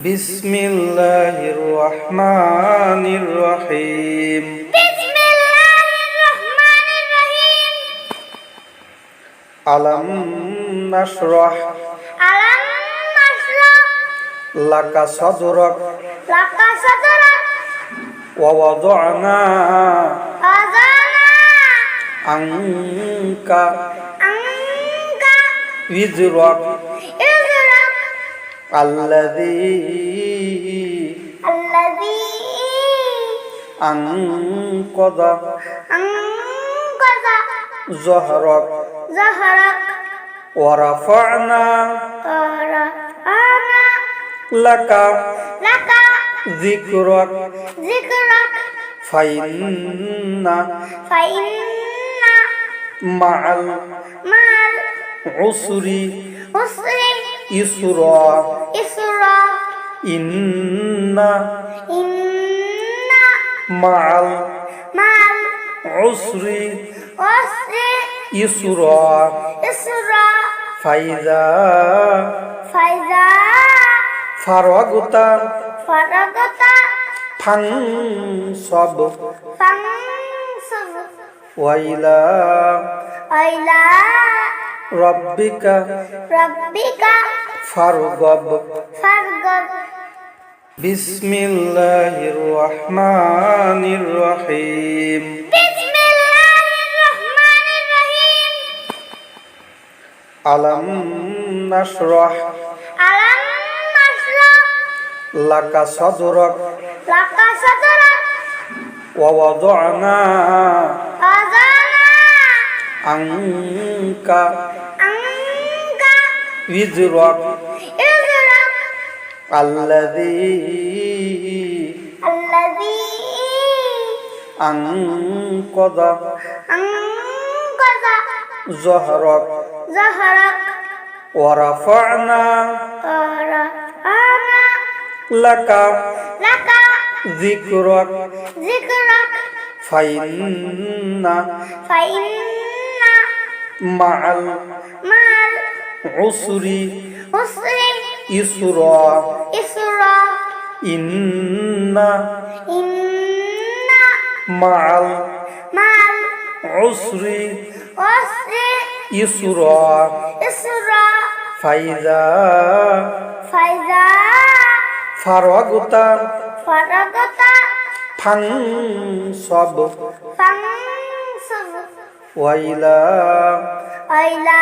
بسم الله الرحمن الرحيم بسم الله الرحمن الرحيم ألم نشرح ألم نشرح لك صدرك لك صدرك ووضعنا وضعنا عنك عنك وزرك إزرك الذي الذي أنقض أنقذ ظهرك ظهرك ورفعنا ورفعنا لك لك ذكرك ذكرك فإن فإن مع مع العسر العسر ইসরা ইসরা ইন্না ইন্না মাল মাল উসরি উসরি ইসরা ইসরা ফাইজা ফাইজা ফারাগুতা ফারাগুতা ফাংসব ফাংসব ওয়াইলা ওয়াইলা ربك ربك فارغب فارغب بسم الله الرحمن الرحيم بسم الله الرحمن الرحيم ألم نشرح ألم نشرح لك صدرك لك صدرك ووضعنا وضعنا عنك عنك وزرك إزرك الذي الذي أنقض أنقذ ظهرك ظهرك ورفعنا ورفعنا لك لك ذكرك ذكرك فإن فإن مع مع العسر العسر يسرا يسرا إن إن مع مع العسر العسر يسرا يسرا فإذا فإذا فرغت فرغت فانصب فانصب وإلى وإلى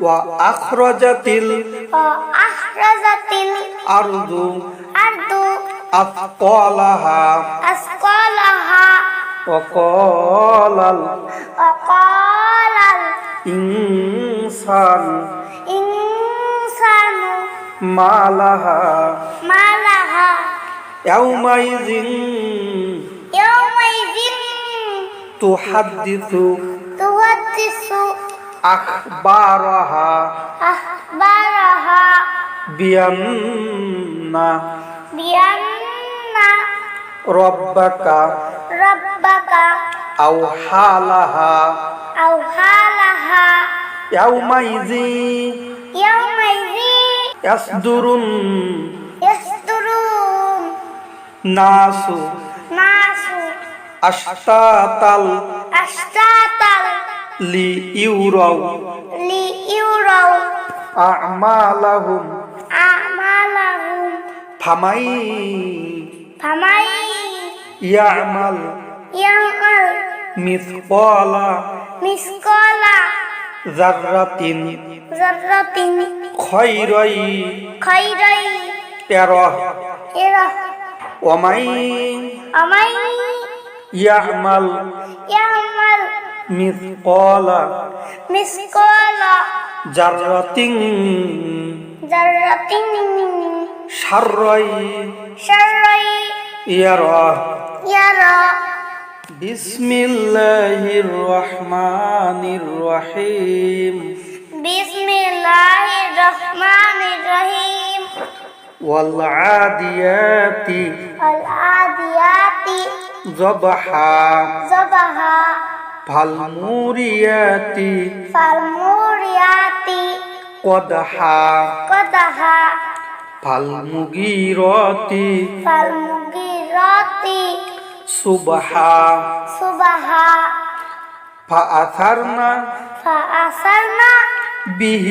وأخرجت وأخرجت الأرض الأرض أثقالها أثقالها وقال وقال الإنسان الإنسان ما لها ما لها يومئذ يومئذ تحدث تحدث أخبارها أخبارها بأن بأن ربك ربك أوحى لها أوحى لها يومئذ يومئذ يصدر يصدر الناس الناس أشتاتا أشتاتا লিইউরাউ লিইউরাউ আমালাহুম। আমালাহুম। ফামাই। ফামাই। ইয়ামাল। ইয়ামাল। মিসকালা। মিসকালা। জাররাতিন। জাররাতিন। খয়রাই খয়রাই এরাহ এরাহ ওমাই। ওমাই। ইয়ামাল। ইয়ামাল। মিসকালা। মিসকালা। জাররাতিন জাররাতিন শাররাই। শাররাই। ইয়ারা। ইয়ারা। বিসমিল্লাহির রহমানির রহিম। বিসমিল্লাহির রহমানির রহিম। ওয়াল আদিয়াতি ওয়াল আদিয়াতি যবহা যবহা فالموريات فالموريات قدحا قدحا فالمغيرات فالمغيرات صبحا صبحا فأثرنا فأثرنا به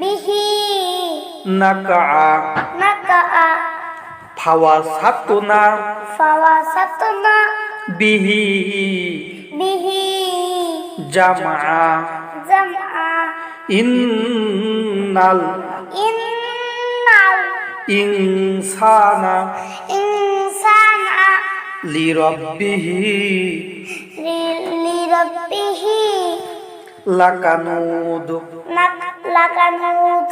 به نكعا نكعا فوسطنا فوسطنا به به جمعا جمعا إن ال إن الإنسان إنسان لربه لربه لكنود لكنود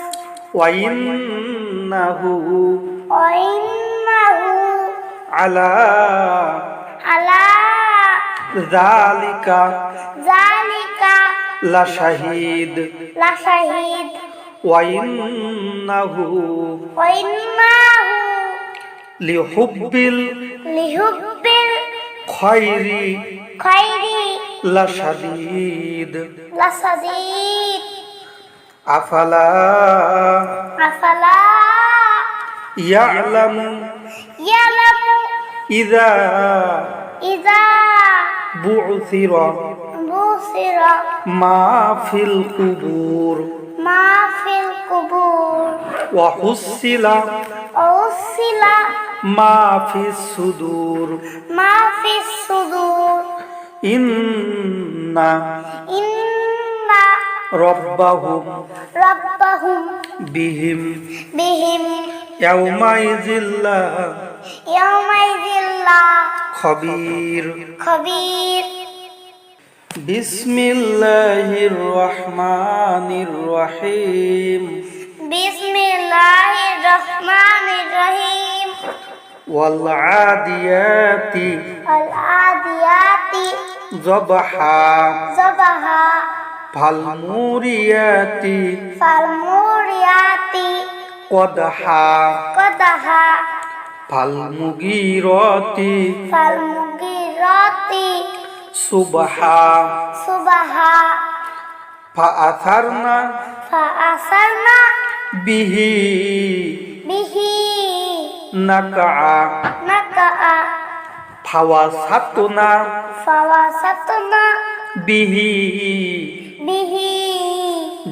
وإنه وإنه على على জালিকা জালিকা লা শাহিদ লা শাহিদ ওয়াইন্নাহু ওয়াইন্নাহু লিহুব্বিল লিহুব্বিল খায়রি খায়রি লা শাদীদ লা শাদীদ আফালা আফালা ইয়ালামু ইয়ালামু ইযা ইযা বুসির বুসির মা ফিল কুবুর। মা ফিল কুবুর। ওয়া হুসিলা হুসিলা মা ফিস সুদূর। মা ফিস সুদূর। ইন্না ইন্না ربهم ربهم بهم بهم يومئذ لا يومئذ لا خبير خبير بسم الله الرحمن الرحيم بسم الله الرحمن الرحيم والعاديات العاديات ضبحا ضبحا فالموريات فالموريات قدحا قدحا فالمغيرات فالمغيرات صبحا صبحا فأثرن فأثرنا به به نقعا نكأ فوسطن فوسطنا به به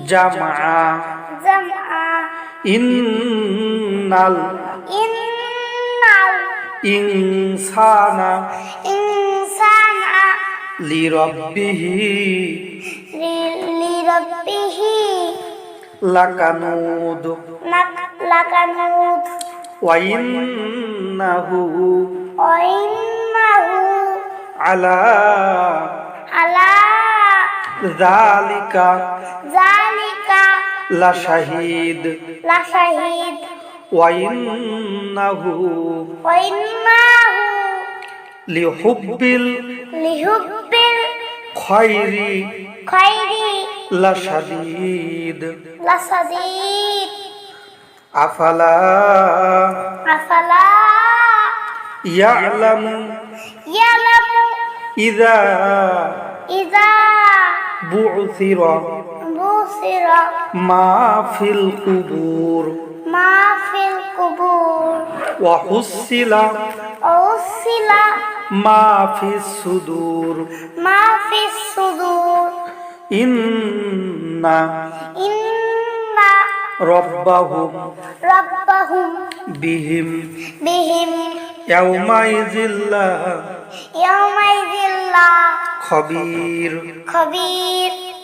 جمعا جمعا إن إن الإنسان الإنسان لربه لربه لكنود لكنود وإنه وإنه على على জালিকা জালিকা লা শাহিদ। লা শাহিদ। ওয়াইন্নাহু ওয়াইন্নাহু লিহুব্বিল লিহুব্বিল খায়রি। খায়রি। লা শাদীদ। লা শাদীদ। আফালা। আফালা। ইয়ালামু। ইয়ালামু। ইযা ইযা বুসির বুসির মা ফিল কুবুর। মা ফিল কুবুর। ওয়া হুসিলা হুসিলা মা ফিস সুদূর। মা ফিস সুদূর। ইন্না ইন্না রব্বাহুম। রব্বাহুম। বিহিম। বিহিম। ইয়াউমাইযিল্লাহ। ইয়াউমাইযিল্লাহ। খবির খবির